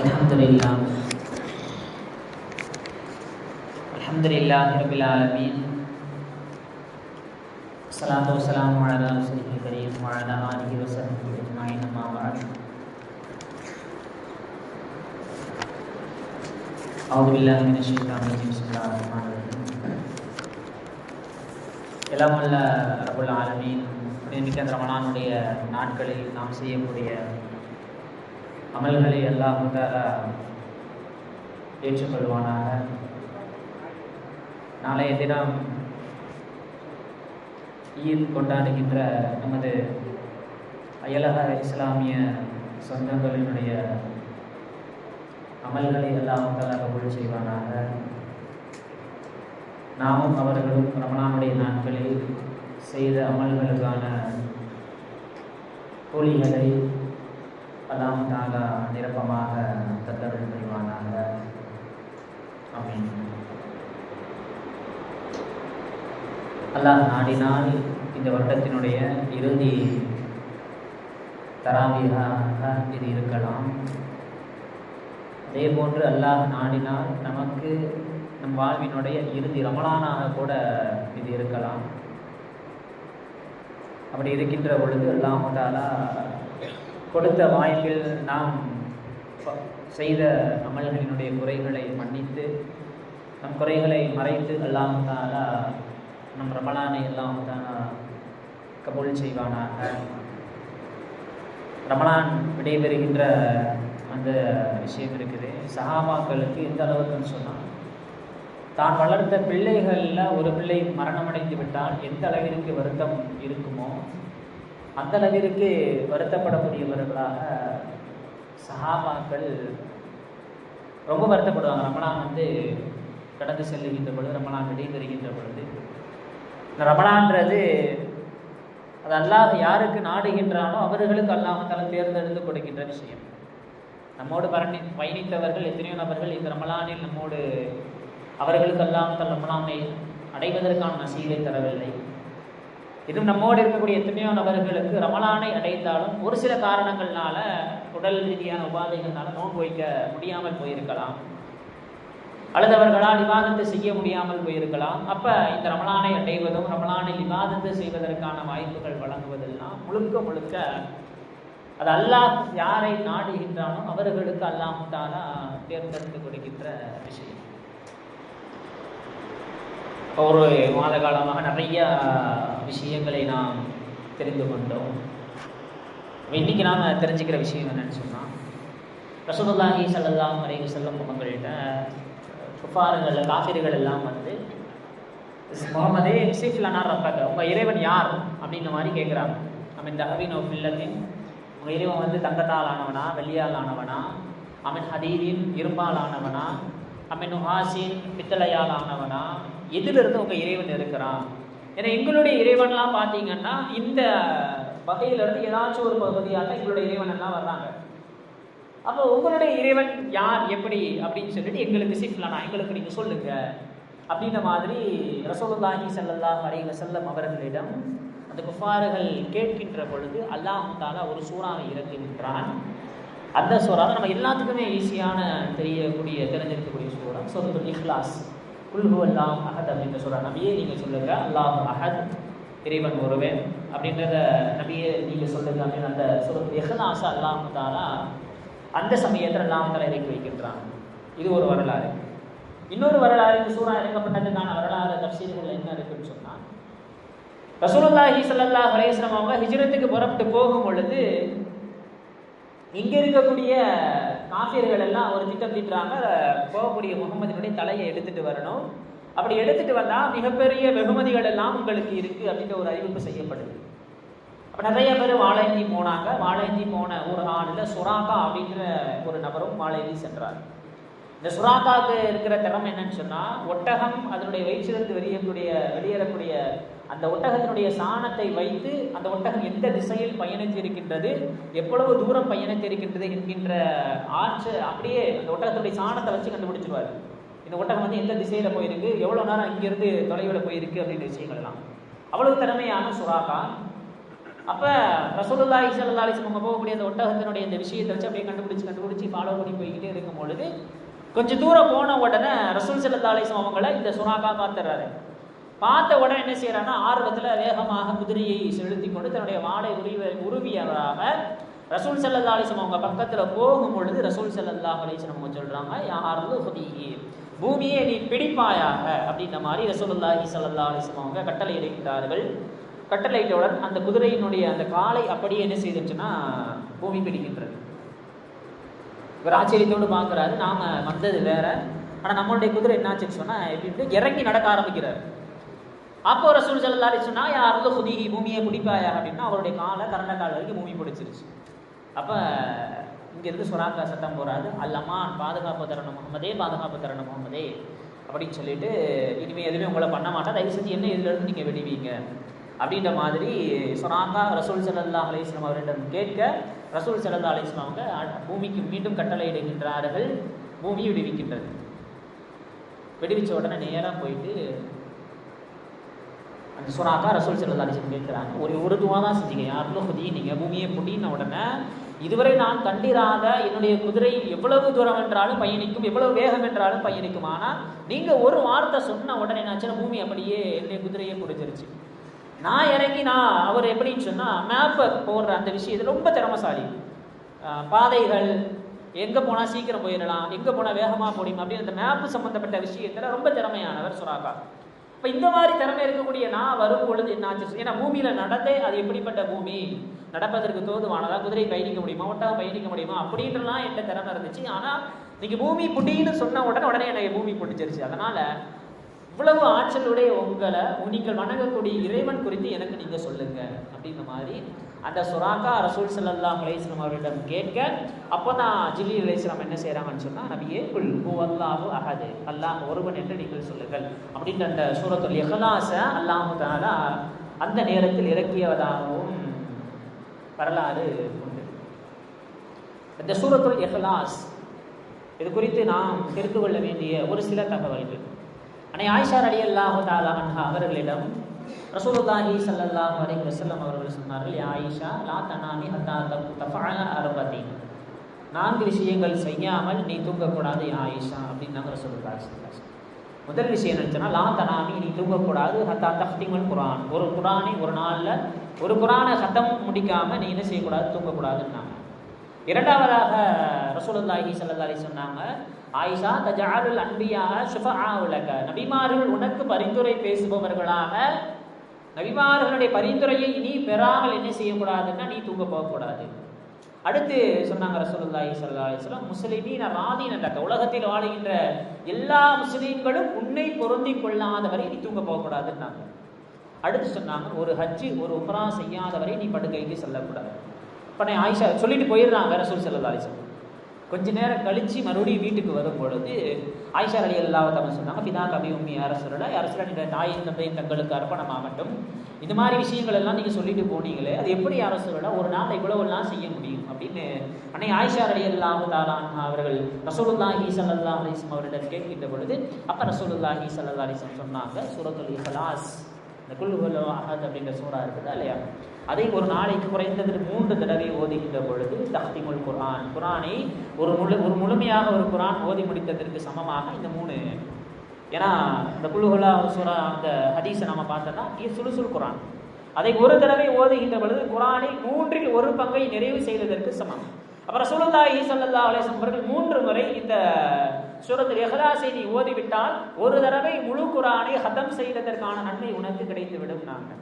الحمد لله الحمد لله رب العالمين الصلاة والسلام على رسوله الكريم وعلى آله وصحبه أجمعين أما بعد أعوذ بالله من الشيطان الرجيم بسم الله الرحمن الرحيم எல்லாம் வல்ல ரபுல் ஆலமீன் புனிதமிக்க அந்த ரமணானுடைய நாட்களில் நாம் செய்யக்கூடிய அமல்களை எல்லாம் ஏற்றுக்கொள்வானாக. நாளைய தினம் ஈத் கொண்டாடுகின்ற நமது அயலக இஸ்லாமிய சொந்தங்களினுடைய அமல்களை எல்லாம் கபூல் செய்வானாக. நாமும் அவர்களும் ரமணானுடைய நாட்களில் செய்த அமல்களுக்கான கூலிகளை அல்லாம் தாலா நிரப்பமாக தந்தருள் புரிவானாக ஆமீன். அல்லாஹ் நாடினால் இந்த வருடத்தினுடைய இறுதி தராவியாக இது இருக்கலாம். அதே போன்று அல்லாஹ் நாடினால் நமக்கு நம் வாழ்வினுடைய இறுதி ரமலானாக கூட இது இருக்கலாம். அப்படி இருக்கின்ற பொழுது அல்லாஹாலா கொடுத்த வாய்ப்பில் நாம் செய்த அமல்களினுடைய குறைகளை மன்னித்து நம் குறைகளை மறைத்து அல்லாம் தானா நம் ரமலானை எல்லாம் தானா கபூல் செய்வானாக. ரமலான் விடைபெறுகின்ற அந்த விஷயம் இருக்குது. சஹாபாக்களுக்கு எந்த அளவுக்குன்னு சொன்னால் தான் வளர்த்த பிள்ளைகளில் ஒரு பிள்ளை மரணமடைந்து விட்டால் எந்த அளவிற்கு வருத்தம் இருக்குமோ அந்த அளவிற்கு வருத்தப்படக்கூடியவர்களாக சஹாபாக்கள் ரொம்ப வருத்தப்படுவாங்க. ரமணான் வந்து கடந்து செல்லுகின்ற பொழுது ரமணான் விடைபெறுகின்ற பொழுது. இந்த ரமணான்றது அது அல்லாஹ் யாருக்கு நாடுகின்றானோ அவர்களுக்கு அல்லாஹால தேர்ந்தெடுத்து கொடுக்கின்ற விஷயம். நம்மோடு பரணி பயணித்தவர்கள் எத்தனையோ நபர்கள் இந்த ரமலானில் நம்மோடு அவர்களுக்கு அல்லாமல் தன் ரமலானை அடைவதற்கான நசீவை தரவில்லை. இதுவும் நம்மோடு இருக்கக்கூடிய எத்தனையோ நபர்களுக்கு ரமலானை அடைந்தாலும் ஒரு சில காரணங்கள்னால உடல் ரீதியான உபாதைகள்னால நோன்பு வைக்க முடியாமல் போயிருக்கலாம். அல்லது அவர்களால் விவாதத்தை செய்ய முடியாமல் போயிருக்கலாம். அப்ப இந்த ரமலானை அடைவதும் ரமலானை விவாதத்தை செய்வதற்கான வாய்ப்புகள் வழங்குவதெல்லாம் முழுக்க முழுக்க அது அல்லாஹ் யாரை நாடுகின்றானோ அவர்களுக்கு அல்லாஹ் தானா தேர்ந்தெடுத்து கொடுக்கின்ற விஷயம். ஒரு மாத காலமாக நிறைய விஷயங்களை நாம் தெரிந்து கொண்டோம். இன்னைக்கு நாம் தெரிஞ்சுக்கிற விஷயம் என்னென்னு சொன்னால் ரசூலுல்லாஹி சல்லல்லாஹு அலைஹி செல்லும் அவங்கள்ட்ட குஃபார்கள் காஃபிர்கள் எல்லாம் வந்து முகமதே சிஃப்லனா ரப்பாங்க உங்கள் இறைவன் யார்? அப்படின்ற மாதிரி கேட்குறாங்க அமின் இந்த ஹவின் ஃபில்லத்தின் உங்கள் இறைவன் வந்து தங்கத்தால் ஆனவனா வெள்ளியால் ஆனவனா அவன் ஹதீரின் இரும்பால் ஆனவனா அவன் நுஹாசின் பித்தளையால் ஆனவனா எதிலிருந்து உங்கள் இறைவன் இருக்கிறான்? ஏன்னா எங்களுடைய இறைவன்லாம் பார்த்தீங்கன்னா இந்த வகையிலிருந்து ஏதாச்சும் ஒரு பகுதியாக எங்களுடைய இறைவன் எல்லாம் வர்றாங்க. அப்போ உங்களுடைய இறைவன் யார் எப்படி அப்படின்னு சொல்லிட்டு எங்களுக்கு சிஃப்லானா எங்களுக்கு நீங்கள் சொல்லுங்க. அப்படின்ற மாதிரி ரசோல்லாஹி செல்லல்லா அலைஹி வஸல்லம் அவர்களிடம் அந்த குஃபாறுகள் கேட்கின்ற பொழுது அல்லாஹ் தாலா ஒரு சூறாவை இறக்குகின்றான். அந்த சூறா நம்ம எல்லாத்துக்குமே ஈஸியான தெரியக்கூடிய தெரிஞ்சிருக்கக்கூடிய சூறா. சொத்து இஹ்லாஸ். குல்ஹு அல்லாம் அஹத் அப்படின்ற சூறா. நபியே நீங்கள் சொல்லுங்க. அல்லாஹ் அஹத் இறைவன் ஒருவன் அப்படின்றத நபியே நீங்கள் சொல்லுங்க அப்படின்னு அந்த சுரத் இஹ்லாஸ் அல்லாம் தாலா அந்த சமயத்தில் அல்லாம் தலை இறக்கி வைக்கின்றான் இது ஒரு வரலாறு. இன்னொரு வரலாறு இந்த சூறா இறக்கப்பட்டதுக்கான வரலாறு தப்சீல்கள் என்ன இருக்குன்னு சொன்னால் ரசூலுல்லாஹி ஸல்லல்லாஹு அலைஹி அவங்க ஹிஜ்ரத்துக்கு புறப்பட்டு போகும் பொழுது இங்க இருக்கக்கூடிய காஃபியர்கள் எல்லாம் ஒரு திட்டம் தீட்டுறாங்க போகக்கூடிய முகமதினுடைய தலையை எடுத்துட்டு வரணும். அப்படி எடுத்துட்டு வந்தா மிகப்பெரிய வெகுமதிகள் எல்லாம் உங்களுக்கு இருக்கு அப்படின்ற ஒரு அறிவிப்பு செய்யப்படுது. அப்போ நிறைய பேர் வாழைஞ்சி போனாங்க. வாழைஞ்சி போன ஒரு ஆளில் சுராக்கா அப்படிங்கிற ஒரு நபரும் வாழைஞ்சி சென்றார். இந்த சுறாக்காவுக்கு இருக்கிற திறமை என்னன்னு சொன்னால் ஒட்டகம் அதனுடைய வயிற்றிலிருந்து வெளியேறக்கூடிய வெளியேறக்கூடிய அந்த ஒட்டகத்தினுடைய சாணத்தை வைத்து அந்த ஒட்டகம் எந்த திசையில் பயணித்து இருக்கின்றது எவ்வளவு தூரம் பயணித்து இருக்கின்றது என்கின்ற ஆற்று அப்படியே அந்த ஒட்டகத்துடைய சாணத்தை வச்சு கண்டுபிடிச்சிருவார். இந்த ஒட்டகம் வந்து எந்த திசையில் போயிருக்கு எவ்வளோ நேரம் இங்கிருந்து தொலைவில் போயிருக்கு அப்படின்ற விஷயங்கள்லாம். அவ்வளவு திறமையான சுறாக்கா. அப்ப ரசூலுல்லாஹி ஸல்லல்லாஹு அலைஹி வஸல்லம் போகக்கூடிய அந்த ஒட்டகத்தினுடைய இந்த விஷயத்தை வச்சு அப்படியே கண்டுபிடிச்சு கண்டுபிடிச்சு ஃபாலோ பண்ணி போய்கிட்டே இருக்கும் பொழுது கொஞ்சம் தூரம் போன உடனே ரசூல் ஸல்லல்லாஹு அலைஹி அவங்கள இந்த சுனாக்கா பார்த்துறாரு. பார்த்த உடனே என்ன செய்யறான்னா ஆர்வத்தில் வேகமாக குதிரையை செலுத்தி கொண்டு தன்னுடைய வாழை உருவி அறாமல் ரசூல் ஸல்லல்லாஹு அலைஹி அவங்க பக்கத்தில் போகும் பொழுது ரசூல் செல்லல்லா அலைஹி அவங்க சொல்கிறாங்க யாரது ஹுதிஹி பூமியை நீ பிடிப்பாயாக அப்படின்ற மாதிரி ரசூலுல்லாஹி ஸல்லல்லாஹு அலைஹி அவங்க கட்டளை இடுகிறார்கள் கட்டளையிட்டவுடன் அந்த குதிரையினுடைய அந்த காலை அப்படியே என்ன செய்துச்சுன்னா பூமி பிடிக்கின்றது. இவர் ஆச்சரியத்தோடு பார்க்குறாரு நாம் வந்தது வேற. ஆனால் நம்மளுடைய குதிரை என்னாச்சுன்னு சொன்னால் எப்படி இறங்கி நடக்க ஆரம்பிக்கிறார். அப்போ ரசூல் ஸல்லல்லாஹு அலைஹி சொன்னா யாரது பூமியை பிடிப்பாயா அப்படின்னா அவருடைய காலை கரண்ட கால் வரைக்கும் பூமி பிடிச்சிருச்சு. அப்போ இங்கேருந்து சுறாக்கா சத்தம் போறாரு. அல்லமான் பாதுகாப்பு தரணும் முகமதே பாதுகாப்பு தரணும் முகமதே அப்படின்னு சொல்லிட்டு இனிமே எதுவுமே உங்களை பண்ண மாட்டேன். தயவு செஞ்சு என்ன இதுலேருந்து நீங்கள் வெடிவீங்க விடுவீங்க? அப்படின்ற மாதிரி சொன்னாக்கா ரசூல் சல்லா அலிஸ்லாம் அவரிடம் கேட்க ரசூல் சல்லா அலிஸ்லாம் அவங்க பூமிக்கு மீண்டும் கட்டளையிடுகின்றார்கள். பூமி விடுவிக்கின்றது. விடுவிச்ச உடனே நேராக போயிட்டு சுறாக்கா ரசூல் செல்லா அலிசன் கேட்குறாங்க. ஒரு ஒரு துவா தான் செஞ்சீங்க. யாருக்கும் புதி நீங்கள் பூமியை புடின உடனே இதுவரை நான் கண்டிராத என்னுடைய குதிரை எவ்வளவு தூரம் என்றாலும் பயணிக்கும் எவ்வளவு வேகம் என்றாலும் பயணிக்கும். ஆனால் நீங்கள் ஒரு வார்த்தை சொன்ன உடனே என்னாச்சுன்னா பூமி அப்படியே என்னுடைய குதிரையே பிடிச்சிருச்சு நான் இறங்கி நான் அவர் எப்படின்னு சொன்னால் மேப்பை போடுற அந்த விஷயத்தில் ரொம்ப திறமசாலி. பாதைகள் எங்கே போனால் சீக்கிரம் போயிடலாம் எங்கே போனால் வேகமாக போடியும் அப்படின்னு அந்த மேப்பு சம்மந்தப்பட்ட விஷயத்தில் ரொம்ப திறமையானவர் சுறாக்கா இப்போ இந்த மாதிரி திறமை இருக்கக்கூடிய நான் வரும் பொழுது என்னாச்சு? ஏன்னா பூமியில் நடந்தே அது எப்படிப்பட்ட பூமி? நடப்பதற்கு தோதுவானதா? குதிரை பயணிக்க முடியுமா? ஒட்டகம் பயணிக்க முடியுமா? அப்படின்றலாம் என்கிட்ட திறமை இருந்துச்சு. ஆனால் நீங்கள் பூமி புட்டின்னு சொன்ன உடனே உடனே எனக்கு பூமி புடிச்சிருச்சு அதனால இவ்வளவு ஆற்றலுடைய உங்களை நீங்கள் வணங்கக்கூடிய இறைவன் குறித்து எனக்கு நீங்க சொல்லுங்க. அப்படிங்கிற மாதிரி அந்த சுராக்கா ரசூல் ஸல்லல்லாஹு அலைஹி அவர்களிடம் கேட்க கேட்க அப்பதான் ஜில்லி அலைஹிஸ்ஸலாம் என்ன செய்கிறாங்கன்னு சொன்னால் நபியே குல் அல்லாஹு அஹது. அல்லாஹ் ஒருவன் என்று நீங்கள் சொல்லுங்கள். அப்படின்ற அந்த சூரத்துல் இஹ்லாஸ அல்லாஹு தஆலா அந்த நேரத்தில் இறக்கியவதாகவும் வரலாறு உண்டு. இந்த சூரத்துல் எஹலாஸ் இது குறித்து நாம் தெரிந்து கொள்ள வேண்டிய ஒரு சில தகவல்கள். அன்னை ஆயிஷா அலி அல்லாஹு தாலா அன்ஹா அவர்களிடம் ரசூலுல்லாஹி சல்லாஹ் அலைஹி வசல்லம் அவர்கள் சொன்னார்கள் ஆயிஷா லா தனாமி ஹத்தா தஃபால அரபதி. நான்கு விஷயங்கள் செய்யாமல் நீ தூங்கக்கூடாது ஆயிஷா அப்படின்னாங்க ரசூலுல்லாஹி ஸல்லல்லாஹு முதல் விஷயம் என்னச்சுன்னா லா தனாமி நீ தூங்கக்கூடாது ஹத்தா தஹ்திமல் குரான் ஒரு குரானை ஒரு நாளில் ஒரு குரானை ஹத்தம் முடிக்காமல் நீ என்ன செய்யக்கூடாது? தூங்கக்கூடாதுன்னாங்க. இரண்டாவதாக ரசூலுல்லாஹி ஸல்லல்லாஹு அலைஹி சொன்னாங்க ஆயிஷா தஜாலுல் அன்பியாக ஷுஃபஆ உலக நபிமார்கள் உனக்கு பரிந்துரை பேசுபவர்களாக. நபிமார்களுடைய பரிந்துரையை நீ பெறாமல் என்ன செய்யக்கூடாதுன்னா நீ தூங்க போகக்கூடாது. அடுத்து சொன்னாங்க ரசூலுல்லாஹி சல்லா அலிஸ்லாம் வஸல்லம் முஸ்லிமீன ராதீன உலகத்தில் வாழுகின்ற எல்லா முஸ்லீம்களும் உன்னை பொருந்தி கொள்ளாதவரை நீ தூங்க போகக்கூடாதுன்னாங்க. அடுத்து சொன்னாங்க ஒரு ஹஜ்ஜு ஒரு உப்ரா செய்யாதவரை நீ படுக்கைக்கு செல்லக்கூடாது. உடனே ஆயிஷா சொல்லிட்டு போயிடுறாங்க ரசூல் ஸல்லல்லாஹு அலிஸ்லாம் கொஞ்ச நேரம் கழிச்சு மறுபடியும் வீட்டுக்கு வரும் பொழுது ஆயிஷா அலி அல்லாஹ் தமிழ் சொன்னாங்க பிதா கவி உம்மி யார சொல்லல யார தாயின் தந்தையும் தங்களுக்கு அர்ப்பணமாகட்டும் இந்த மாதிரி விஷயங்கள் எல்லாம் நீங்க சொல்லிட்டு போனீங்களே அது எப்படி யார ஒரு நாள் இவ்வளவுலாம் செய்ய முடியும்? அப்படின்னு அன்னை ஆயிஷா அலி அல்லாஹ் தாலான் அவர்கள் ரசூலுல்லாஹி ஸல்லல்லாஹு அலைஹி வஸல்லம் அவரிடம் கேட்கின்ற பொழுது அப்ப ரசூலுல்லாஹி ஸல்லல்லாஹு அலைஹி வஸல்லம் சொன்னாங்க சூரத்துல் இஹ்லாஸ். இந்த குல் ஹுவல்லா அஹத் அப்படின்ற சூறா இருக்குதா இல்லையா? அதை ஒரு நாளைக்கு குறைந்தது மூன்று தடவை ஓதுகின்ற பொழுது தஹ்திமுல் குரான் குரானை ஒரு முழு ஒரு முழுமையாக ஒரு குரான் ஓதி முடித்ததற்கு சமமாக இந்த மூணு. ஏன்னா இந்த குல்ஹுலா சூறா அந்த ஹதீஸை நம்ம பார்த்தோம்னா இது சுலுசுல் குரான் அதை ஒரு தடவை ஓதுகின்ற பொழுது குரானை மூன்றில் ஒரு பங்கை நிறைவு செய்வதற்கு சமம். அப்புறம் ரசூலுல்லாஹி ஈசல்லா அலைஹி அவர்கள் மூன்று முறை இந்த சூரத்துல் இஹ்லாஸை செய்தி ஓதிவிட்டால் ஒரு தடவை முழு குரானை ஹதம் செய்ததற்கான நன்மை உனக்கு கிடைத்துவிடும் நாங்கள்.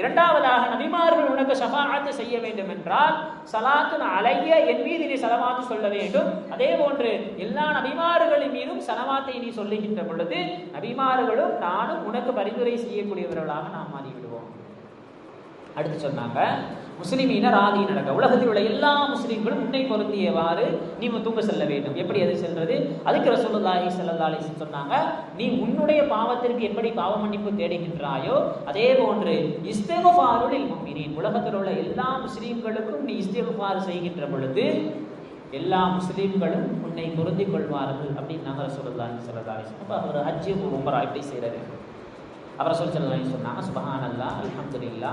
இரண்டாவதாக நபிமார்கள் உனக்கு சபாத்து செய்ய வேண்டும் என்றால் சலாத்துன் அலைய என் மீது நீ சலவாத்து சொல்ல வேண்டும். அதே போன்று எல்லா நபிமார்களின் மீதும் சலவாத்தை நீ சொல்லுகின்ற பொழுது நபிமார்களும் நானும் உனக்கு பரிந்துரை செய்யக்கூடியவர்களாக நாம் மாறிவிடுவோம். அடுத்து சொன்னாங்க முஸ்லிமீன ராதி நடக்க உலகத்தில் உள்ள எல்லா முஸ்லீம்களும் உன்னை பொருந்தியவாறு நீ தூங்க செல்ல வேண்டும். எப்படி அது செல்றது? அதுக்கு ரசூலுல்லாஹி சல்லா அலைஹி சொன்னாங்க நீ உன்னுடைய பாவத்திற்கு எப்படி பாவ மன்னிப்பு தேடுகின்றாயோ அதே போன்று இஸ்திக்ஃபாருல் முஃமினீன். உலகத்தில் உள்ள எல்லா முஸ்லீம்களுக்கும் நீ இஸ்திக்ஃபார் செய்கின்ற பொழுது எல்லா முஸ்லீம்களும் உன்னை பொருந்தி கொள்வார்கள் அப்படின்னு நாங்கள் ரசூலுல்லாஹி சல்லா அலைஹி அப்போ அவர் ஹஜ்ஜி உம்ரா எப்படி செய்கிறது அவரை சொல்லி சொன்னாங்க சுபஹானல்லாஹ் அலமதுல்லா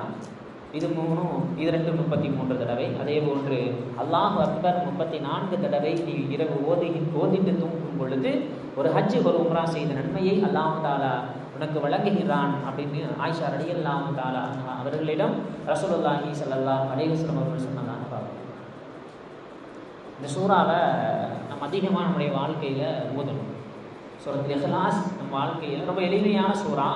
இது மூணும் இது ரெண்டு முப்பத்தி மூன்று தடவை. அதே போன்று அல்லாஹ் அக்பர் முப்பத்தி நான்கு தடவை நீ இரவு ஓதி ஓதிட்டு தூங்கும் பொழுது ஒரு ஹஜ் ஒரு உம்ரா செய்த நன்மையை அல்லாஹ் தாலா உனக்கு வழங்குகிறான் அப்படின்னு ஆயிஷா ரடி அல்லாஹ் தாலா அவர்களிடம் ரசூலுல்லாஹி ஸல்லல்லாஹு அலைஹி அவர்கள் சொன்னதாக இந்த சூறாவை நம்ம அதிகமாக நம்முடைய வாழ்க்கையில் ஓதணும். சூரத்தில் இஹ்லாஸ் நம்ம வாழ்க்கையில் ரொம்ப எளிமையான சூறா.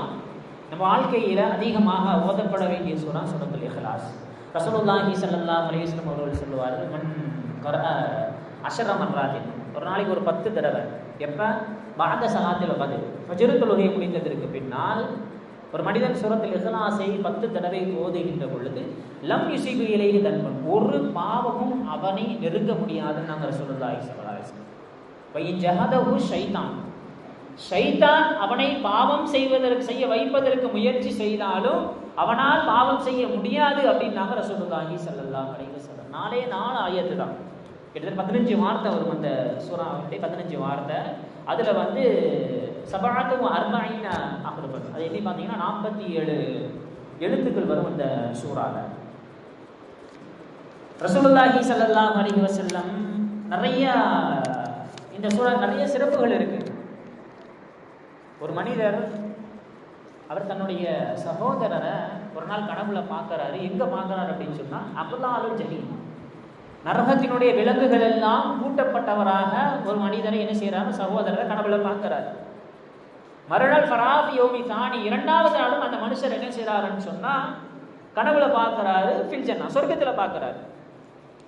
நம்ம வாழ்க்கையில் அதிகமாக ஓதப்பட வேண்டிய சூறா சுரத்துல் இஹ்லாஸ். ரசூலுல்லாஹி சல்லா அலைஹி அவர்கள் சொல்லுவார்கள் மண் கர அஷர மன்ராத்தின் ஒரு நாளைக்கு ஒரு பத்து தடவை. எப்போ? பாத சலாத்தில் பது ஃபஜ்ரு தொழுகை முடிந்ததற்கு பின்னால் ஒரு மனிதன் சுரத்தில் இஹ்லாஸை பத்து தடவை ஓதுகின்ற பொழுது லம் யுசிபு இலையில் தன்பன் ஒரு பாவமும் அவனை நெருங்க முடியாதுன்னு நாங்கள் ரசூலுல்லாஹி ஸல்லல்லாஹு அலைஹி வஸல்லம். வையின் ஜஹதஹு சைத்தான் அவனை பாவம் செய்வதற்கு செய்ய வைப்பதற்கு முயற்சி செய்தாலும் அவனால் பாவம் செய்ய முடியாது அப்படின்னாங்க ரசூலுல்லாஹி ஸல்லல்லாஹு அலைஹி வஸல்லம். நாலே நாலு ஆயத்து தான். கிட்டத்தட்ட பதினஞ்சு வார்த்தை வரும் அந்த சூறாவுடைய பதினஞ்சு வார்த்தை. அதில் வந்து சபாத்தும் அர்பாயின் ஆகுது அது எப்படி பார்த்தீங்கன்னா நாற்பத்தி ஏழு எழுத்துக்கள் வரும் அந்த சூறாவில் ரசூலுல்லாஹி ஸல்லல்லாஹு அலைஹி வஸல்லம் நிறைய இந்த சூறா நிறைய சிறப்புகள் இருக்குது ஒரு மனிதர் அவர் தன்னுடைய சகோதரரை ஒரு நாள் கனவுல பார்க்கறாரு. எங்க பார்க்கறாரு அப்படின்னு சொன்னா அபுல்லாலும் ஜஹீம் நரகத்தினுடைய விலங்குகள் எல்லாம் கூட்டப்பட்டவராக ஒரு மனிதரை என்ன செய்யறாரு சகோதரரை கனவுல பார்க்கறாரு. மறுநாள் ஃபராஃபி யோமி தானி இரண்டாவது நாளும் அந்த மனுஷர் என்ன செய்யறாருன்னு சொன்னா கனவுல பார்க்கறாரு ஃபில்ஜன்னா சொர்க்கத்துல பார்க்கறாரு.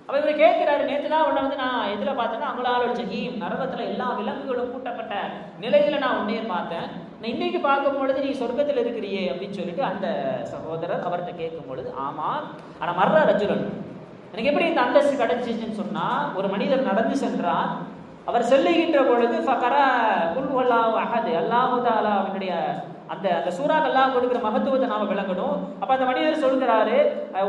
அப்போ இவர் கேட்கிறாரு நேற்று தான் உன்னை வந்து நான் எதில் பார்த்தேன்னா அவங்களால ஜஹீம் நரகத்தில் எல்லா விலங்குகளும் கூட்டப்பட்ட நிலையில் நான் உன்னையே பார்த்தேன். நான் இன்னைக்கு பார்க்கும் பொழுது நீ சொர்க்கத்தில் இருக்கிறியே அப்படின்னு சொல்லிட்டு அந்த சகோதரர் அவர்கிட்ட கேட்கும் பொழுது ஆனால் ஆனா மர்ற ரஜுலன் எனக்கு எப்படி இந்த அந்தஸ்து கிடைச்சிச்சுன்னு சொன்னால் ஒரு மனிதர் நடந்து சென்றார். அவர் செல்லுகின்ற பொழுது ஃபகர குல்வல்லாஹு அஹது அல்லாஹு தாலா அவனுடைய அந்த அந்த சூறாக்கெல்லாம் கொடுக்குற மகத்துவத்தை நாம விளங்கணும். அப்ப அந்த மனிதர் சொல்கிறாரு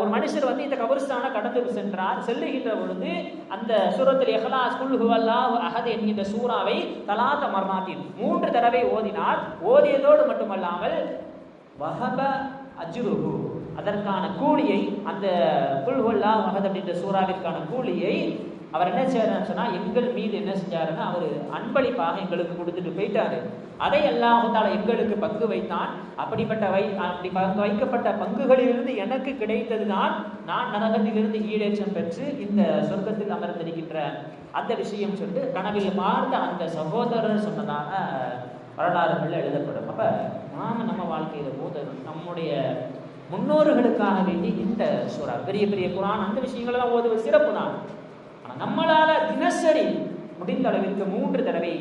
ஒரு மனுஷர் வந்து இந்த கபரிஸ்தான கடந்து சென்றார். செல்லுகின்ற பொழுது அந்த சூரத்தில் எஹலா குல் ஹுவல்லாஹு அஹத் என்கின்ற சூறாவை தலாத்த மர்மாத்தின் மூன்று தடவை ஓதினார். ஓதியதோடு மட்டுமல்லாமல் வஹப அஜ்ருஹு அதற்கான கூலியை அந்த குல்ஹுல்லா மகத் அப்படின்ற சூறாவிற்கான கூலியை அவர் என்ன செய்யறாருன்னு சொன்னா எங்கள் மீது என்ன செஞ்சாருன்னா அவர் அன்பளிப்பாக எங்களுக்கு கொடுத்துட்டு போயிட்டாரு. அதை அல்லாஹால எங்களுக்கு பங்கு வைத்தான். அப்படிப்பட்ட வை அப்படி பங்கு வைக்கப்பட்ட பங்குகளிலிருந்து எனக்கு கிடைத்ததுதான் நான் நரகத்திலிருந்து ஈடேற்றம் பெற்று இந்த சொர்க்கத்தில் அமர்ந்திருக்கின்ற அந்த விஷயம் சொல்லிட்டு கனவில் பார்த்த அந்த சகோதரர் சொன்னதாக வரலாறுகளில் எழுதப்படும். அப்ப நாம நம்ம வாழ்க்கையில போது நம்முடைய முன்னோர்களுக்காக வேண்டி இந்த சூறா பெரிய பெரிய குரான் அந்த விஷயங்கள்லாம் ஓதுவது சிறப்பு தான். நம்மளால தினசரி முடிந்த அளவிற்கு மூன்று தடவை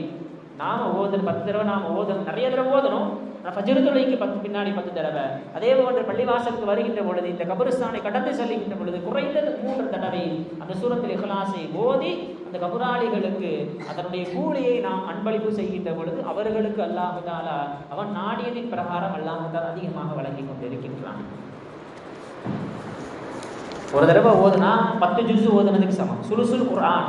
நாம ஓதணும் பத்து தடவை நாம ஓதணும். நிறைய தடவை ஓதணும். ஆனால் ஃபஜ்ர் பத்து பின்னாடி பத்து தடவை. அதே போன்று பள்ளிவாசலுக்கு வருகின்ற பொழுது இந்த கபரிஸ்தானை கடந்து செல்லுகின்ற பொழுது குறைந்தது மூன்று தடவை அந்த சூரத்தில் இஹலாசை ஓதி அந்த கபுராளிகளுக்கு அதனுடைய கூலியை நாம் அன்பளிப்பு செய்கின்ற பொழுது அவர்களுக்கு அல்லாஹு அவன் நாடியதின் பிரகாரம் அல்லாஹு அதிகமாக வழங்கி கொண்டிருக்கின்றான். ஒரு தடவை ஓதுனா பத்து ஜுசு ஓதுனதுக்கு சமம். சுலுசுல் குரான்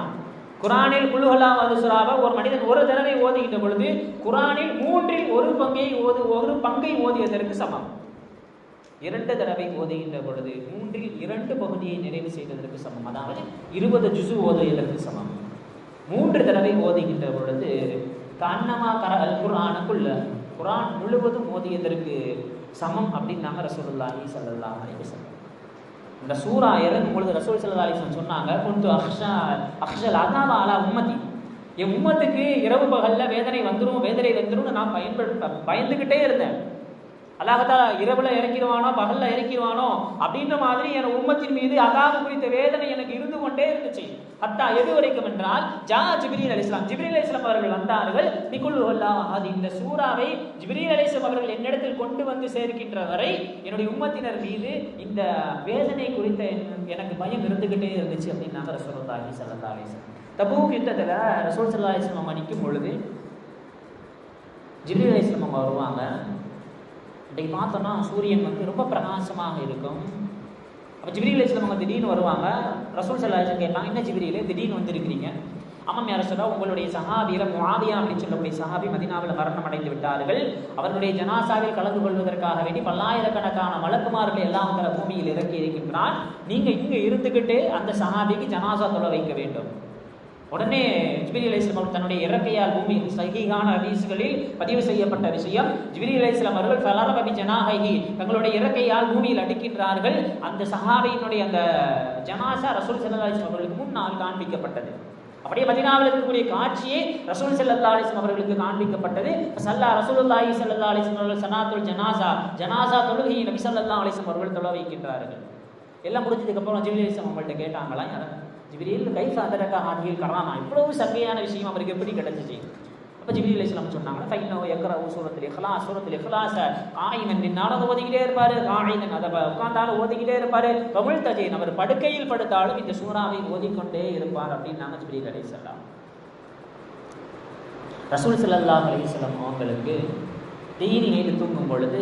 குரானில் குழுகலாம் அது சுறாவை ஒரு மனிதன் ஒரு தடவை ஓதுகின்ற பொழுது குரானில் மூன்றில் ஒரு பங்கை ஓது ஒரு பங்கை ஓதியதற்கு சமம். இரண்டு தடவை ஓதுகின்ற பொழுது மூன்றில் இரண்டு பகுதியை நிறைவு செய்ததற்கு சமம். அதாவது இருபது ஜுசு ஓதுவதற்கு சமம். மூன்று தடவை ஓதுகின்ற பொழுது கண்ணமா கர அல் குரானுக்குள்ள குரான் முழுவதும் ஓதியதற்கு சமம் அப்படின்னாங்க ரசூலுல்லாஹி ஸல்லல்லாஹு அலைஹி வஸல்லம் இந்த சூரா இறங்கும் பொழுது ரசூல் சல்லா அலிஸ்லாம் சொன்னாங்க கொண்டு அக்ஷா அக்ஷல் அதாவது அலா உம்மதி. என் உம்மத்துக்கு இரவு பகல்ல வேதனை வந்துடும் வேதனை வந்துடும் நான் பயன்படுத்த பயந்துக்கிட்டே இருந்தேன். அல்லாஹால இரவுல இறக்கிடுவானோ பகல்ல இறக்கிடுவானோ அப்படின்ற மாதிரி என் உம்மத்தின் மீது அதாவது குறித்த வேதனை எனக்கு இருந்து கொண்டே இருந்துச்சு அத்தா எது வரைக்கும் என்றால் ஜா ஜிப்ரீல் அலிஸ்லாம் ஜிப்ரீல் அலிஸ்லாம் அவர்கள் வந்தார்கள். நிக்குல் அது இந்த சூறாவை ஜிப்ரீல் அலிஸ்லாம் அவர்கள் என்னிடத்தில் கொண்டு வந்து சேர்க்கின்ற வரை என்னுடைய உம்மத்தினர் மீது இந்த வேதனை குறித்த எனக்கு பயம் இருந்துகிட்டே இருந்துச்சு அப்படின்னாங்க ரசூலுல்லாஹி சல்லா அலைஹி வஸல்லம். தபூக் யுத்தத்தில் ரசோல் சல்லா அலைஹி வஸல்லம் அடிக்கும் பொழுது ஜிப்ரீல் அலிஸ்லாம் அவங்க வருவாங்க. இன்றைக்கி பார்த்தோன்னா சூரியன் வந்து ரொம்ப பிரகாசமாக இருக்கும். அப்போ ஜிப்ரீல் அவங்க திடீர்னு வருவாங்க. ரசூல் சல்லாஹ் கேட்பாங்க என்ன ஜிப்ரீல்? திடீர்னு வந்திருக்கிறீங்க. ஆமாம் யார சொல்றா உங்களுடைய சஹாபியில முஆவியா அப்படின்னு சொல்லக்கூடிய சஹாபி மதினாவில் மரணம் அடைந்து விட்டார்கள். அவர்களுடைய ஜனாசாவில் கலந்து கொள்வதற்காக வேண்டி பல்லாயிரக்கணக்கான வழக்குமார்கள் எல்லாம் தர பூமியில் இறக்கி இருக்கின்றான் நீங்க இங்க இருந்துகிட்டு அந்த சஹாபிக்கு ஜனாசா தொலை வைக்க வேண்டும். உடனே ஜிபிரி அலைஸ்லாம் அவர் தன்னுடைய இறக்கையால் பூமி சகிகான ஹதீஸ்களில் பதிவு செய்யப்பட்ட விஷயம். ஜிபிரி அலைஸ்லாம் அவர்கள் ஃபலரபி ஜனாஹி தங்களுடைய இறக்கையால் பூமியில் அடிக்கின்றார்கள். அந்த சஹாபியினுடைய அந்த ஜனாசா ரசூல் சல்லா அலிஸ்லாம் அவர்களுக்கு முன்னால் காண்பிக்கப்பட்டது. அப்படியே மதினாவில் இருக்கக்கூடிய காட்சியை ரசூல் செல்லல்லா அலிஸ்லாம் அவர்களுக்கு காண்பிக்கப்பட்டது. சல்லா ரசூலுல்லாஹி சல்லா அலிஸ்லாம் அவர்கள் சனாத்துல் ஜனாசா ஜனாசா தொழுகையை நபி சல்லா அலிஸ்லாம் அவர்கள் தொலை வைக்கின்றார்கள். எல்லாம் முடிஞ்சதுக்கப்புறம் ஜிபிரி அலிஸ்லாம் அவங்கள்ட்ட கேட்டாங்களாம் யாரும் ஜிபிரியில் கை சாதரக ஆட்சியில் கராமா இவ்வளவு சக்கையான விஷயம் அவருக்கு எப்படி கிடைச்சிச்சு? அப்போ ஜிபிரி இஸ்லாம் சொன்னாங்க ஃபைனோ எக்கர சூரத்தில் இஹ்லாஸ். சூரத்தில் இஹ்லாஸ ஆயினன் நின்னாலும் ஓதிக்கிட்டே இருப்பார் ஆயினன் அதை உட்கார்ந்தாலும் ஓதிக்கிட்டே இருப்பார். தமிழ் தஜீன் அவர் படுக்கையில் படுத்தாலும் இந்த சூறாவை ஓதிக்கொண்டே இருப்பார் அப்படின்னு ஜிபிரி அலி சொல்லலாம் ரசூல் சல்லா அலிஸ்லாம் அவங்களுக்கு தீனி நைட்டு தூங்கும் பொழுது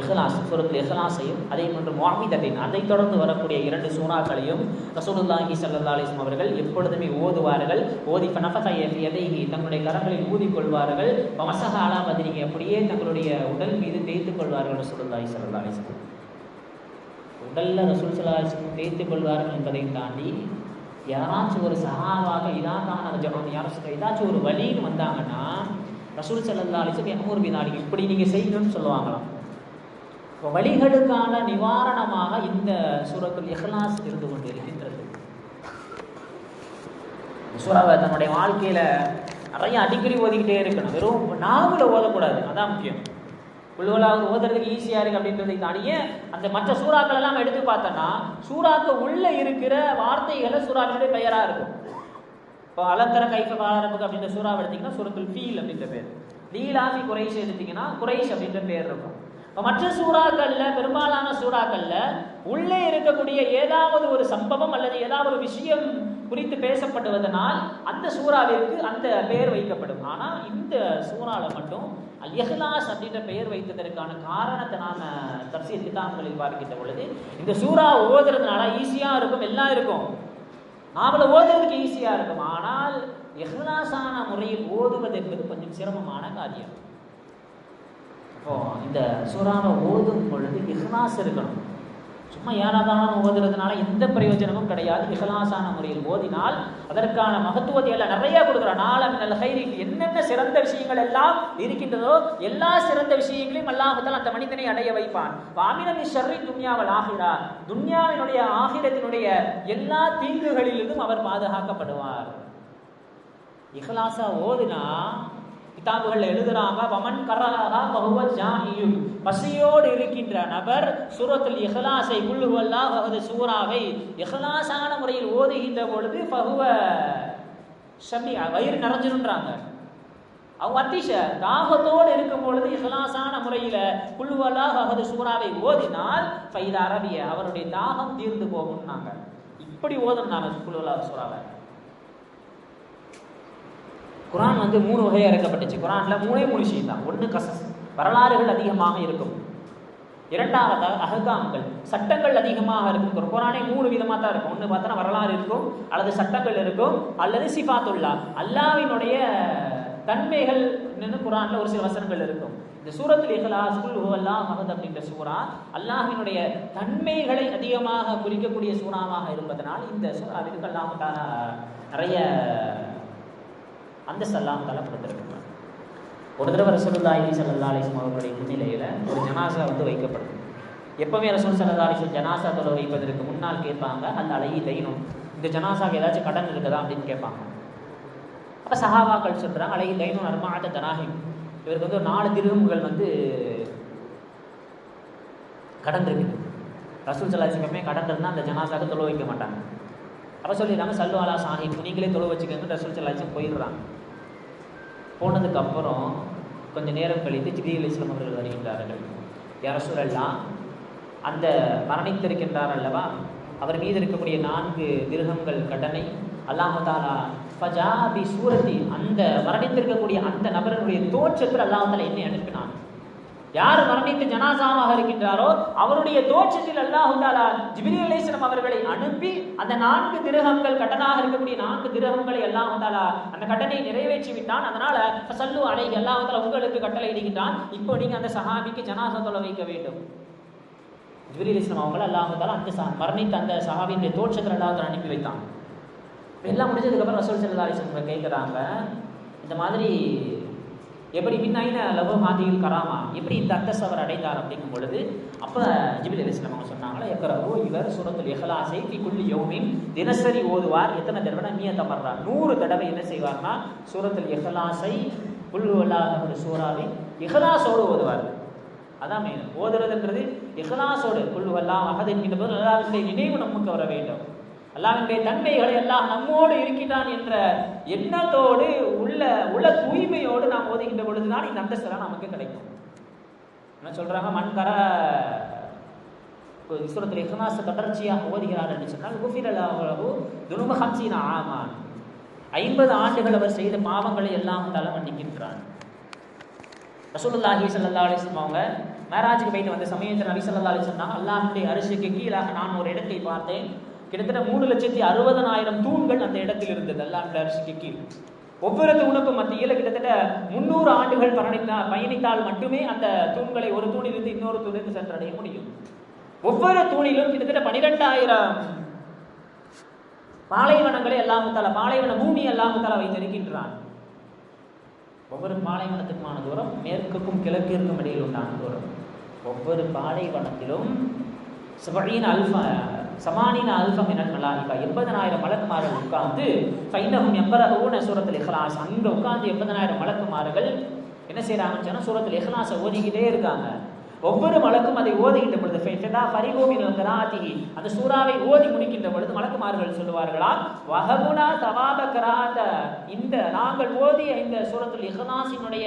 இஹ்லாஸ் சூரத்தில் இஹ்லாஸையும் அதே போன்று முஹமிதத்தின் அதை தொடர்ந்து வரக்கூடிய இரண்டு சூறாக்களையும் ரசூலுல்லாஹி சல்லா அலிஸ்லாம் அவர்கள் எப்பொழுதுமே ஓதுவார்கள். ஓதி எதைஹி தங்களுடைய கரங்களில் ஊதிக்கொள்வார்கள். மசக அலா பதினிகை அப்படியே தங்களுடைய உடல் மீது தேய்த்து கொள்வார்கள் ரசூலுல்லாஹி சல்லா அலிஸ்லாம் உடல்ல ரசூல் சல்லா அலிஸ்லாம் தேய்த்து கொள்வார்கள் என்பதை தாண்டி யாராச்சும் ஒரு சகாவாக இதாக்கான ஜனம் யாரும் ஏதாச்சும் ஒரு வழின்னு வந்தாங்கன்னா ரசூல் சல்லா அலிஸ்லாம் எம்மூர் பின்னாடி இப்படி நீங்கள் செய்யணும்னு சொல்லுவாங்களாம். வழிகளுக்கான நிவாரணமாக இந்த சூரத்துல் இஹ்லாஸ் இருந்து கொண்டு இருக்கின்றது சூறாவை தன்னுடைய வாழ்க்கையில நிறைய அடிக்கடி ஓதிக்கிட்டே இருக்கணும். வெறும் நாவில் ஓதக்கூடாது. அதான் முக்கியம். புல்வலாவது ஓதுறதுக்கு ஈஸியாக இருக்குது அப்படின்றதை தாண்டிய அந்த மற்ற சூறாக்கள் எல்லாம் எடுத்து பார்த்தோன்னா சூறாக்கு உள்ளே இருக்கிற வார்த்தைகளை சூறாக்களுடைய பெயராக இருக்கும். இப்போ அலந்தர கைஃப காலரம்புக்கு அப்படின்ற சூறாவை எடுத்தீங்கன்னா சூரத்துல் ஃபீல் அப்படின்ற பேர். லீலாஃபி குறைஷ் எடுத்தீங்கன்னா குறைஷ் அப்படின்ற பேர் இருக்கும். இப்போ மற்ற சூறாக்களில் பெரும்பாலான சூறாக்களில் உள்ளே இருக்கக்கூடிய ஏதாவது ஒரு சம்பவம் அல்லது ஏதாவது ஒரு விஷயம் குறித்து பேசப்படுவதனால் அந்த சூறாவிற்கு அந்த பெயர் வைக்கப்படும். ஆனால் இந்த சூறாவில் மட்டும் அல் எஹ்லாஸ் அப்படின்ற பெயர் வைத்ததற்கான காரணத்தை நாம் தப்சீர் கிதாபுகளில் பார்க்கின்ற பொழுது இந்த சூறா ஓதுறதுனால ஈஸியாக இருக்கும் எல்லாம் இருக்கும். நாமளை ஓதுறதுக்கு ஈஸியாக இருக்கும். ஆனால் எஹ்லாஸான முறையில் ஓதுவது என்பது கொஞ்சம் சிரமமான காரியம். இப்போது இந்த சூறாவை ஓதும் பொழுது இஹ்லாஸ் இருக்கணும். சும்மா ஏனாதான ஓதுறதுனால எந்த பிரயோஜனமும் கிடையாது. இஹ்லாஸான முறையில் ஓதினால் அதற்கான மகத்துவத்தை எல்லாம் நிறைய கொடுக்குறான். நாளம் நல்ல கைரில் என்னென்ன சிறந்த விஷயங்கள் எல்லாம் இருக்கின்றதோ எல்லா சிறந்த விஷயங்களையும் அல்லாஹத்தால் அந்த மனிதனை அடைய வைப்பான். வாமினமி ஷர்ரி துன்யாவல் ஆகிரா. துன்யாவினுடைய ஆகிரத்தினுடைய எல்லா தீங்குகளிலிருந்தும் அவர் பாதுகாக்கப்படுவார். இஹ்லாஸா ஓதுனா கிதாபுகள் எழுதுறாங்க வமன் கரஹா பகுவ ஜாஹியுன். பசியோடு இருக்கின்ற நபர் சூரத்தில் இஹலாசை குல்லுவல்லா வஹது சூராவை இஹலாசான முறையில் ஓதுகின்ற பொழுது பகுவ ஷமி வயிறு நிறைஞ்சிருன்றாங்க. அவங்க அத்திஷ தாகத்தோடு இருக்கும் பொழுது இஹலாசான முறையில் குல்லுவல்லா வஹது சூறாவை ஓதினால் ஃபைத அரபிய அவருடைய தாகம் தீர்ந்து போகும்னாங்க. இப்படி ஓதுனாங்க நாம குல்லுவல்லா சூறாவை. குரான் வந்து மூணு வகையாக இறக்கப்பட்டுச்சு. குரானில் மூணே மூணு விஷயம் தான். ஒன்று கசஸ். வரலாறுகள் அதிகமாக இருக்கும். இரண்டாவதாக அககாம்கள் சட்டங்கள் அதிகமாக இருக்கும். குரானே மூணு விதமாக தான் இருக்கும். ஒன்று பார்த்தோன்னா வரலாறு இருக்கும். அல்லது சட்டங்கள் இருக்கும். அல்லது சிஃபாத்துல்லா. அல்லாவினுடைய தன்மைகள் குரானில் ஒரு சில வசனங்கள் இருக்கும். இந்த சூரத்தில் இஹ்லாஸ் குல் ஹுவல்லா மகத் அப்படின்ற சூறா அல்லாஹினுடைய தன்மைகளை அதிகமாக குறிக்கக்கூடிய சூறாவாக இருப்பதனால் இந்த சூறாவிற்கு அல்லாஹ் நிறைய அந்த சல்லாம் தலை கொடுத்துருக்காங்க ஒரு தடவை ரசூலுல்லாஹி சல்லா அலிஸ்லாம் அவர்களுடைய முன்னிலையில் ஒரு ஜனாசா வந்து வைக்கப்படுது. எப்பவுமே ரசூல் சல்லா அலிஸ்லாம் ஜனாசா தொலை வைப்பதற்கு முன்னால் கேட்பாங்க அந்த அழகி தைனும் இந்த ஜனாசாக்கு ஏதாச்சும் கடன் இருக்குதா அப்படின்னு கேட்பாங்க. அப்போ சஹாபாக்கள் சொல்கிறாங்க அழகி தைனும் அர்மாத்த தனாஹிம். இவருக்கு வந்து ஒரு நாலு திருகங்கள் வந்து கடன் இருக்குது. ரசூல் சல்லா எப்பவுமே கடன் இருந்தால் அந்த ஜனாசாக்கு தொலை வைக்க மாட்டாங்க. அப்போ சொல்லிடுறாங்க சல்லு அலா சாஹிப் நீங்களே தொலை வச்சுக்கோங்க ரசூல் சல்லாச்சும் போயிடுறாங்க. போனதுக்கு அப்புறம் கொஞ்சம் நேரம் கழித்து ஜிபிரி இஸ்லாம் அவர்கள் வருகின்றார்கள். யார சூழல்லாம் அந்த மரணித்திருக்கின்றார் அல்லவா? அவர் மீது இருக்கக்கூடிய நான்கு திருகங்கள் கடனை அல்லாஹாலா ஃபஜாபி சூரத்தி அந்த மரணித்திருக்கக்கூடிய அந்த நபரனுடைய தோற்றத்தில் அல்லாஹாலா என்னை அனுப்பினான். யார் மரணித்து ஜனாசாவாக இருக்கின்றாரோ அவருடைய தோற்றத்தில் அல்லாஹு தாலா ஜிபிரி அவர்களை அனுப்பி அந்த நான்கு திருகங்கள் கடனாக இருக்கக்கூடிய நான்கு திருகங்களை எல்லாம் தாலா அந்த கடனை நிறைவேற்றி விட்டான் அதனால சல்லு அலை அல்லாஹு உங்களுக்கு கட்டளை இடுகின்றான் இப்போ நீங்க அந்த சஹாபிக்கு ஜனாசா தொலை வைக்க வேண்டும். ஜிபிரி அலிஸ்லாம் அவங்களை அந்த மரணித்த அந்த சஹாபியுடைய தோற்றத்தில் அல்லாஹு அனுப்பி வைத்தான். எல்லாம் முடிஞ்சதுக்கப்புறம் ரசூல் சல்லா அலிஸ்லாம் கேட்குறாங்க இந்த மாதிரி எப்படி பின்னாயின லவ் மாதியில் கராமா? எப்படி இந்த அந்தஸ்து அவர் அடைந்தார் அப்படிங்கும் பொழுது அப்போ ஜிபில் அலிஸ்லாம் அவங்க சொன்னாங்களா எக்கரவோ இவர் சுரத்தில் எஹலாசை ஃபி யோமின் தினசரி ஓதுவார். எத்தனை தடவை நீ தமர்றா நூறு தடவை என்ன செய்வார்னா சூரத்துல் எஹலாசை புல்லுவல்லாக ஒரு சூறாவை எஹலாசோடு ஓதுவார். அதான் மெயின் ஓதுறதுன்றது எஹலாசோடு குல்லுவல்லாம் அகது என்கின்ற போது அல்லாஹ்வுடைய நினைவு நமக்கு வர வேண்டும். அல்லாஹ்வுடைய தன்மைகளை எல்லாம் நம்மோடு இருக்கிறான் என்ற எண்ணத்தோடு உள்ள உள்ள தூய்மையோடு நாம் ஓதுகின்ற பொழுதுதான் இந்த அந்தஸ்தெல்லாம் நமக்கு கிடைக்கும். என்ன சொல்றாங்க? மண்கர சூரத்தில் இஹ்லாஸ் தொடர்ச்சியாக ஓதுகிறார் என்று சொன்னால் குஃபிரலாஹு துனுப ஹம்சீன ஆமான். ஐம்பது ஆண்டுகள் அவர் செய்த பாவங்களை எல்லாம் தலை மன்னிக்கின்றான் ரசூலுல்லாஹி சல்லா அலைஹி வஸல்லம் அவங்க மேராஜுக்கு போயிட்டு வந்த சமயத்தில் நபி ஸல்லல்லாஹு அலைஹி வஸல்லம் அல்லாஹ்வுடைய அரிசிக்கு கீழாக நான் ஒரு இடத்தை பார்த்தேன். கிட்டத்தட்ட மூணு லட்சத்தி அறுபதனாயிரம் தூண்கள் அந்த இடத்தில் இருந்தது. அல்லாஹ்வுடைய அரசுக்கு கீழ். ஒவ்வொரு தூணுக்கும் மத்தியில் கிட்டத்தட்ட முந்நூறு ஆண்டுகள் பயணித்தால் பயணித்தால் மட்டுமே அந்த தூண்களை ஒரு தூணிலிருந்து இன்னொரு தூணுக்கு சென்றடைய முடியும். ஒவ்வொரு தூணிலும் கிட்டத்தட்ட பனிரெண்டாயிரம் பாலைவனங்களை அல்லாஹுத்தாலா பாலைவன பூமி அல்லாஹுத்தாலா வைத்திருக்கின்றான். ஒவ்வொரு பாலைவனத்துக்குமான தூரம் மேற்குக்கும் கிழக்கிற்கும் இடையில் உண்டான தூரம். ஒவ்வொரு பாலைவனத்திலும் சபீன அல்ஃபா சமானின அல்ஃபம் என மலாயிகா எண்பதனாயிரம் மலக்குமார்கள் உட்கார்ந்து ஃபைனஹும் எம்பரஹூன சூரத்தில் இஹ்லாஸ். அங்கே உட்கார்ந்து எண்பதனாயிரம் மலக்குமார்கள் என்ன செய்கிறாங்கன்னு சொன்னால் சூரத்தில் இஹ்லாஸை ஓதிக்கிட்டே இருக்காங்க. ஒவ்வொரு மலக்கும் அதை ஓதுகின்ற பொழுது ஃபெதா ஃபரிகோமின் கராத்திஹி அந்த சூறாவை ஓதி முடிக்கின்ற பொழுது மலக்குமார்கள் சொல்லுவார்களா? வஹபுனா தவாப கராத இந்த நாங்கள் ஓதிய இந்த சூரத்துல் இஹ்லாஸினுடைய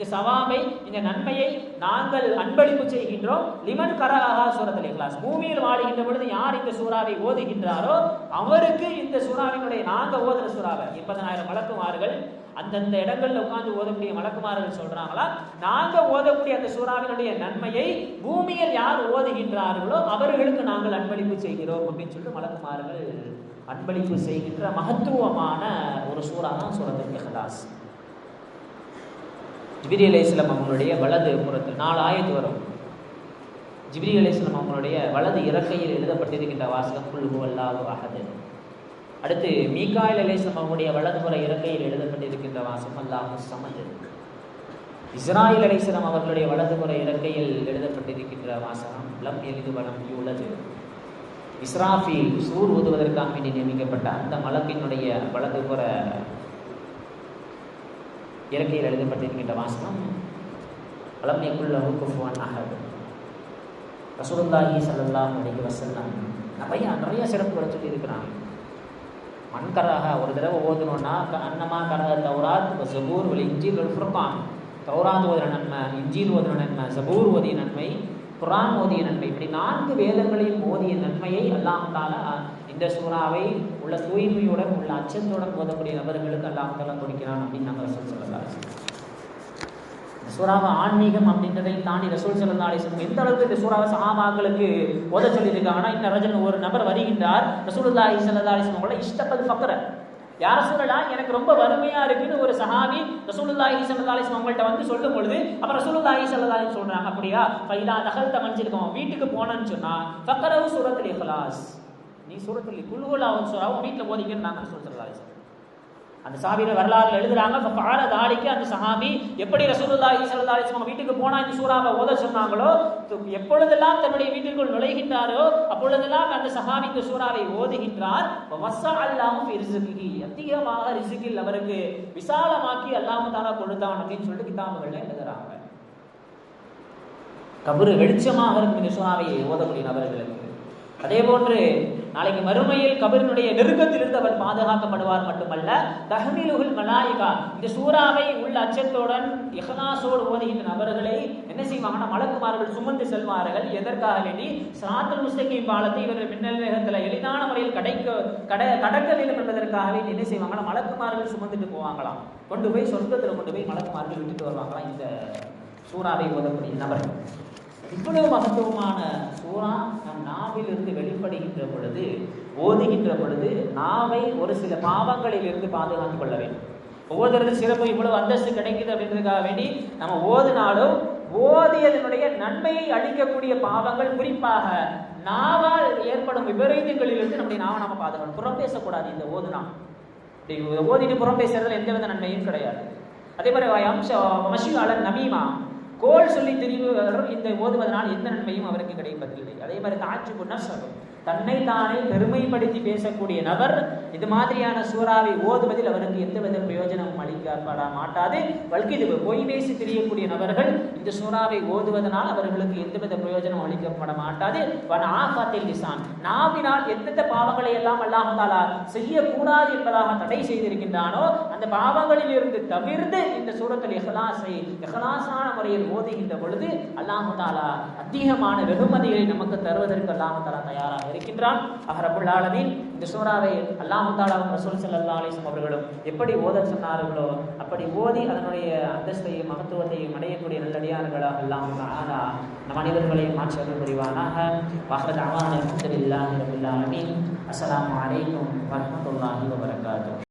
இந்த சவாமை இந்த நன்மையை நாங்கள் அன்பளிப்பு செய்கின்றோம். லிமன் கரஹா சூரத்துல் இஹ்லாஸ் பூமியில் வாழுகின்ற பொழுது யார் இந்த சூறாவை ஓதுகின்றாரோ அவருக்கு இந்த சூறாவினுடைய நாங்க ஓதுற சூறாவை. எண்பதனாயிரம் மலக்குமார்கள் அந்தந்த இடங்கள்ல உட்கார்ந்து ஓதக்கூடிய மலக்குமார்கள் சொல்றாங்களா? நாங்க ஓதக்கூடிய அந்த சூறாவினுடைய நன்மையை பூமியில் யார் ஓதுகின்றார்களோ அவர்களுக்கு நாங்கள் அன்பளிப்பு செய்கிறோம் அப்படின்னு சொல்லிட்டு மலக்குமார்கள் அன்பளிப்பு செய்கின்ற மகத்துவமான ஒரு சூறா தான் சூரத்துல் இஹ்லாஸ் ஜிபிரி அலை இஸ்லாம் அவங்களுடைய வலது புறத்தில் நாலு ஆயத்து வரும். ஜிபிரி அலை இஸ்லாம் அவங்களுடைய வலது இறக்கையில் எழுதப்பட்டிருக்கின்ற வாசகம் குல் ஹுவல்லாஹு அஹது அடுத்து மீகாயில் அலை இஸ்லாம் அவங்களுடைய வலதுபுற இறக்கையில் எழுதப்பட்டிருக்கின்ற வாசகம் அல்லாஹு சமது இஸ்ராயில் அலைசனம் இஸ்லாம் அவர்களுடைய வலதுபுற இறக்கையில் எழுதப்பட்டிருக்கின்ற வாசகம் லம் எளிது வளம் உள்ளது இஸ்ராஃபில் சூர் ஊதுவதற்காக வேண்டி நியமிக்கப்பட்ட அந்த மலக்கினுடைய வலதுபுற இயற்கையில் எழுதப்பட்டிருக்கின்ற வாசனம் அலம் யகுல்லஹு குஃபுவன் அஹத். ரசூலுல்லாஹி ஸல்லல்லாஹு அலைஹி வஸல்லம் நிறைய நிறைய சிறப்புகளை சொல்லியிருக்கிறாங்க. மண்கராக ஒரு தடவை ஓதணும்னா க- அன்னமா கரக தௌராத் வ ஜபூர் வல் இஞ்சில் ஃபுர்கான். தௌராத் ஓதுற நன்மை இஞ்சில் ஓதுற நன்மை ஜபூர் ஓதிய நன்மை குரான் ஓதிய நன்மை இப்படி நான்கு வேதங்களையும் ஓதிய நன்மையை அல்லாஹ் தாலா இந்த சூறாவை உள்ள தூய்மையுடன் உள்ள அச்சத்துடன் போதக்கூடிய நபர்களுக்கு அல்லாஹ் தலம் கொடுக்கிறான் அப்படின்னு நம்ம ரசூல் சொல்லலாம் இந்த சூறாவை ஆன்மீகம் அப்படின்றதை தாண்டி ரசூல் சல்லா அலிஸ்லம் எந்த அளவுக்கு இந்த சூறாவை சஹாபாக்களுக்கு ஓத சொல்லியிருக்காங்கன்னா இந்த ரஜன் ஒரு நபர் வருகின்றார் ரசூலுல்லாஹி ஸல்லல்லாஹு அலைஹி வஸல்லம் கூட இஷ்டப்பது ஃபக்ர. யார சொல்லலாம் எனக்கு ரொம்ப வறுமையா இருக்குன்னு ஒரு சஹாபி ரசூலுல்லாஹி ஸல்லல்லாஹு அலைஹி அவங்கள்ட்ட வந்து சொல்லும் பொழுது அப்ப ரசூலுல்லாஹி ஸல்லல்லாஹு சொல்றாங்க அப்படியா? ஃபைலா நகல் தமிழ்ச்சிருக்கோம் வீட்டுக்கு போனேன்னு சொன்னா ஃபக்கரவு சூரத்துல் இஹ்லாஸ். நீ சூரத்துல் குல்குலாவும் சூறாவை வீட்டில் ஓதிக்கன்னு நாங்கள் ரசூல் அந்த சாபியில் வரலாறுல எழுதுறாங்க இப்போ பார தாடிக்கு அந்த சஹாபி எப்படி ரசூலுல்லாஹி ஸல்லல்லாஹு அலைஹி வீட்டுக்கு போனால் இந்த சூறாவை ஓத சொன்னாங்களோ எப்பொழுதெல்லாம் தன்னுடைய வீட்டிற்குள் நுழைகின்றாரோ அப்பொழுதெல்லாம் அந்த சஹாபி இந்த சூறாவை ஓதுகின்றார். வசா அல்லாமும் ஃபி அதிகமாக ரிசுகில் அவருக்கு. விசாலமாக்கி அல்லாம தானா கொடுத்தான் அப்படின்னு சொல்லிட்டு கிதாபுகள்ல எழுதுறாங்க. கபரு வெளிச்சமாக இருக்கும் இந்த சூறாவை ஓதக்கூடிய நபர்களுக்கு. அதே போன்று நாளைக்கு மறுமையில் கபரினுடைய நெருக்கத்திலிருந்து அவர் பாதுகாக்கப்படுவார் மட்டுமல்ல தஹ்மீலுகுல் மலாயிகா இந்த சூறாவை உள்ள அச்சத்துடன் இஹ்லாஸோடு ஓதுகின்ற நபர்களை என்ன செய்வாங்கன்னா மலக்குமார்கள் சுமந்து செல்வார்கள். எதற்காக வேண்டி? சாத்தல் முஸ்தகீம் பாலத்தை இவர்கள் மின்னல் வேகத்தில் எளிதான முறையில் கடைக்க கட கடக்க வேண்டும் என்பதற்காக வேண்டி என்ன செய்வாங்கன்னா மலக்குமார்கள் சுமந்துட்டு போவாங்களாம். கொண்டு போய் சொர்க்கத்தில் கொண்டு போய் மலக்குமார்கள் விட்டுட்டு வருவாங்களாம் இந்த சூறாவை ஓதக்கூடிய நபர்கள். இவ்வளவு மகத்துவமான சூறா நம் நாவிலிருந்து வெளிப்படுகின்ற பொழுது ஓதுகின்ற பொழுது நாவை ஒரு சில பாவங்களில் இருந்து பாதுகாத்துக் கொள்ள வேண்டும். ஓதுறது சிறப்பு இவ்வளவு அந்தஸ்து கிடைக்குது அப்படின்றதுக்காக வேண்டி நம்ம ஓதுனாலும் ஓதியதனுடைய நன்மையை அளிக்கக்கூடிய பாவங்கள் குறிப்பாக நாவால் ஏற்படும் விபரீதங்களிலிருந்து நம்முடைய நாவை நாம பாதுகாக்கணும். புறம் பேசக்கூடாது இந்த ஓதுனா. ஓதிட்டு புறம் பேசுறதுல எந்தவித நன்மையும் கிடையாது. அதே மாதிரி அம்ச மஷிகாலன் நமீமா கோல் சொல்லி தெரிவு இந்த ஓதுவதனால் எந்த நன்மையும் அவருக்கு கிடைப்பதில்லை. அதே மாதிரி தாட்சி சொல்லும் தன்னை தானே பெருமைப்படுத்தி பேசக்கூடிய நபர் இது மாதிரியான சூறாவை ஓதுவதில் அவருக்கு எந்தவித பிரயோஜனமும் அளிக்கப்பட மாட்டாது. வல்கி இது பொய் பேசி தெரியக்கூடிய நபர்கள் இந்த சூறாவை ஓதுவதனால் அவர்களுக்கு எந்தவித பிரயோஜனம் அளிக்கப்பட மாட்டாது. வன் ஆஃபாத்தில் நாவினால் எந்தெந்த பாவங்களை எல்லாம் அல்லாஹாலா செய்யக்கூடாது என்பதாக தடை செய்திருக்கின்றானோ அந்த பாவங்களில் இருந்து தவிர்த்து இந்த சூரத்தில் எஹலாசை எஹலாசான முறையில் ஓதுகின்ற பொழுது அல்லாஹு தாலா அதிகமான வெகுமதிகளை நமக்கு தருவதற்கு அல்லாமதாலா தயாராக இருக்கின்றான். அஹரபுல் ஆலமீன் இந்த சூறாவை அல்லாஹு ரசூல் சல்லா அலைஹி அவர்களும் எப்படி ஓத சொன்னார்களோ அப்படி ஓதி அதனுடைய அந்தஸ்தையும் மகத்துவத்தையும் அடையக்கூடிய நல்லடியார்களாக அல்லாம் ஆனா நம் அனைவர்களையும் மாற்றுவது புரிவானாக. வாஹத் அவான் அலமதுல்லாஹி ரபுல்லாலமின் அஸ்லாம் அஸ்ஸலாமு வரமத்துல்லாஹி வரஹ்மத்துல்லாஹி